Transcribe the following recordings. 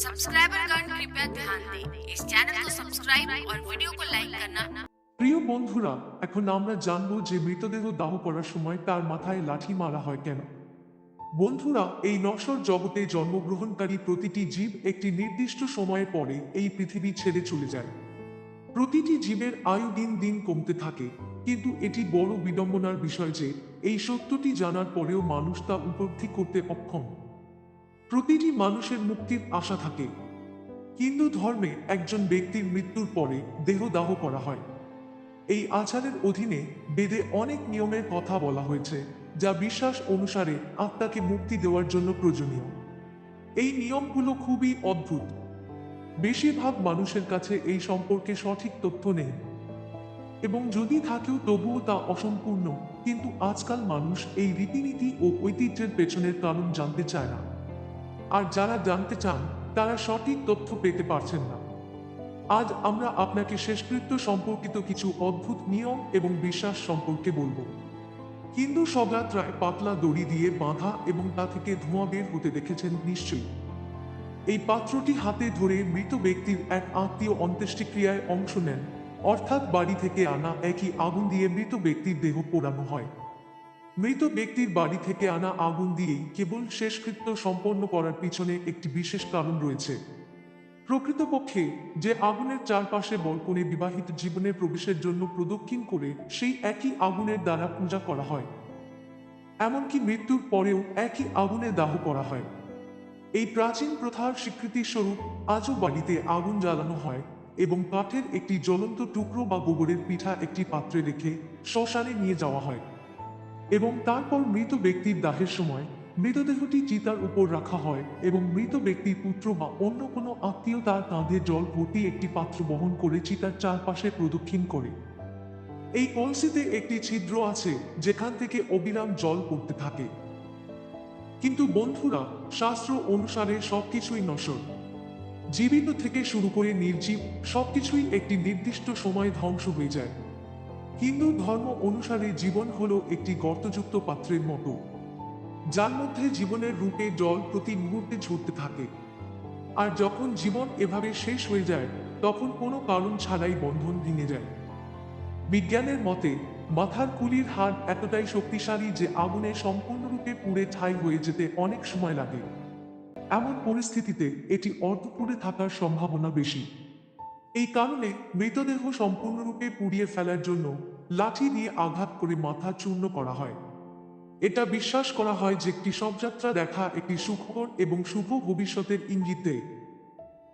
Subscriber गण कृपया ध्यान दें इस चैनल को सब्सक्राइब और वीडियो को लाइक करना প্রিয় বন্ধুরা এখন আমরা জানবো যে মৃতদেহ দাহ করার সময় তার মাথায় লাঠি মারা হয় কেন বন্ধুরা এই নশ্বর জগতে জন্মগ্রহণকারী প্রতিটি জীব একটি নির্দিষ্ট সময়ে পরে এই পৃথিবী ছেড়ে চলে যায় প্রতিটি জীবের আয়ু দিন দিন কমতে থাকে কিন্তু এটি বড় বিডম্বনার বিষয় যে এই সত্যটি জানার পরেও মানুষ তা উপলব্ধি করতে অক্ষম প্রতিটি মানুষের মুক্তির আশা থাকে। হিন্দু ধর্মে একজন ব্যক্তির মৃত্যুর পরে দেহদাহ করা হয়। এই আচারের অধীনে বেদে অনেক নিয়মের কথা বলা হয়েছে, যা বিশ্বাস অনুসারে আত্মাকে মুক্তি দেওয়ার জন্য প্রয়োজনীয়। এই নিয়মগুলো খুবই অদ্ভুত। বেশিরভাগ মানুষের কাছে এই সম্পর্কে সঠিক তথ্য নেই। এবং যদি থাকেও তবুও তা অসম্পূর্ণ, কিন্তু আজকাল মানুষ এই রীতিনীতি ও ঐতিহ্যের পেছনের কারণ জানতে চায় না। আর যারা জানতে চান, তারা সঠিক তথ্য পেতে পারছেন না। আজ আমরা আপনাকে শেষকৃত্য সম্পর্কিত কিছু অদ্ভুত নিয়ম এবং বিশ্বাস সম্পর্কে বলব। হিন্দু শবযাত্রায় পাতলা দড়ি দিয়ে বাঁধা এবং তা থেকে ধোঁয়া বের হতে দেখেছেন নিশ্চয়ই। এই পাত্রটি হাতে ধরে মৃত ব্যক্তির এক আত্মীয় অন্ত্যেষ্টিক্রিয়ায় অংশ নেন, অর্থাৎ বাড়ি থেকে আনা একই আগুন দিয়ে মৃত ব্যক্তির দেহ পোড়ানো হয়। মৃত ব্যক্তির বাড়ি থেকে আনা আগুন দিয়েই কেবল শেষকৃত্য সম্পন্ন করার পিছনে একটি বিশেষ কারণ রয়েছে। প্রকৃতপক্ষে, যে আগুনের চারপাশে বল্কনে বিবাহিত জীবনে প্রবেশের জন্য প্রদক্ষিণ করে সেই একই আগুনের দ্বারা পূজা করা হয়। এমনকি মৃত্যুর পরেও একই আগুনে দাহ করা হয়। এই প্রাচীন প্রথার স্বীকৃতি স্বরূপ আজও বাড়িতে আগুন জ্বালানো হয় এবং কাঠের একটি জ্বলন্ত টুকরো বা গোবরের পিঠা একটি পাত্রে রেখে শ্মশানে নিয়ে যাওয়া হয়। এবং তারপর মৃত ব্যক্তির দাহের সময় মৃতদেহটি চিতার উপর রাখা হয় এবং মৃত ব্যক্তির পুত্র বা অন্য কোনো আত্মীয় তার কাঁধে জল ভর্তি একটি পাত্র বহন করে চিতার চারপাশে প্রদক্ষিণ করে। এই কলসিতে একটি ছিদ্র আছে যেখান থেকে অবিরাম জল পড়তে থাকে। কিন্তু বন্ধুরা, শাস্ত্র অনুসারে সবকিছুই নশ্বর। জীবিত থেকে শুরু করে নির্জীব, সবকিছুই একটি নির্দিষ্ট সময় ধ্বংস হয়ে যায়। হিন্দু ধর্ম অনুসারে জীবন হলো একটি গর্তযুক্ত পাত্রের মতো। যার মধ্যে জীবনের রূপে জল প্রতি মুহূর্তে ঝরতে থাকে। আর যখন জীবন এভাবে শেষ হয়ে যায়, তখন কোনো কারণ ছাড়াই বন্ধন ভেঙে যায়। বিজ্ঞানের মতে, মাথার কুলির হাড় এতটাই শক্তিশালী যে আগুনে সম্পূর্ণরূপে পুড়ে ছাই হয়ে যেতে অনেক সময় লাগে। এমন পরিস্থিতিতে এটি অর্ধপুড়ে থাকার সম্ভাবনা বেশি। এই কারণে মৃতদেহ সম্পূর্ণরূপে পুড়িয়ে ফেলার জন্য লাঠি দিয়ে আঘাত করে মাথা চূর্ণ করা হয়। এটা বিশ্বাস করা হয় যে একটি শবযাত্রা দেখা একটি সুখকর এবং শুভ ভবিষ্যতের ইঙ্গিত।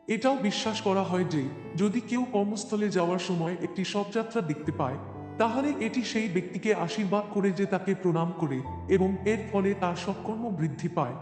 এটাও বিশ্বাস করা হয় যে যদি কেউ কর্মস্থলে যাওয়ার সময় একটি শবযাত্রা দেখতে পায়, তাহলে এটি সেই ব্যক্তিকে আশীর্বাদ করে যে তাকে প্রণাম করে এবং এর ফলে তার সৎকর্ম বৃদ্ধি পায়।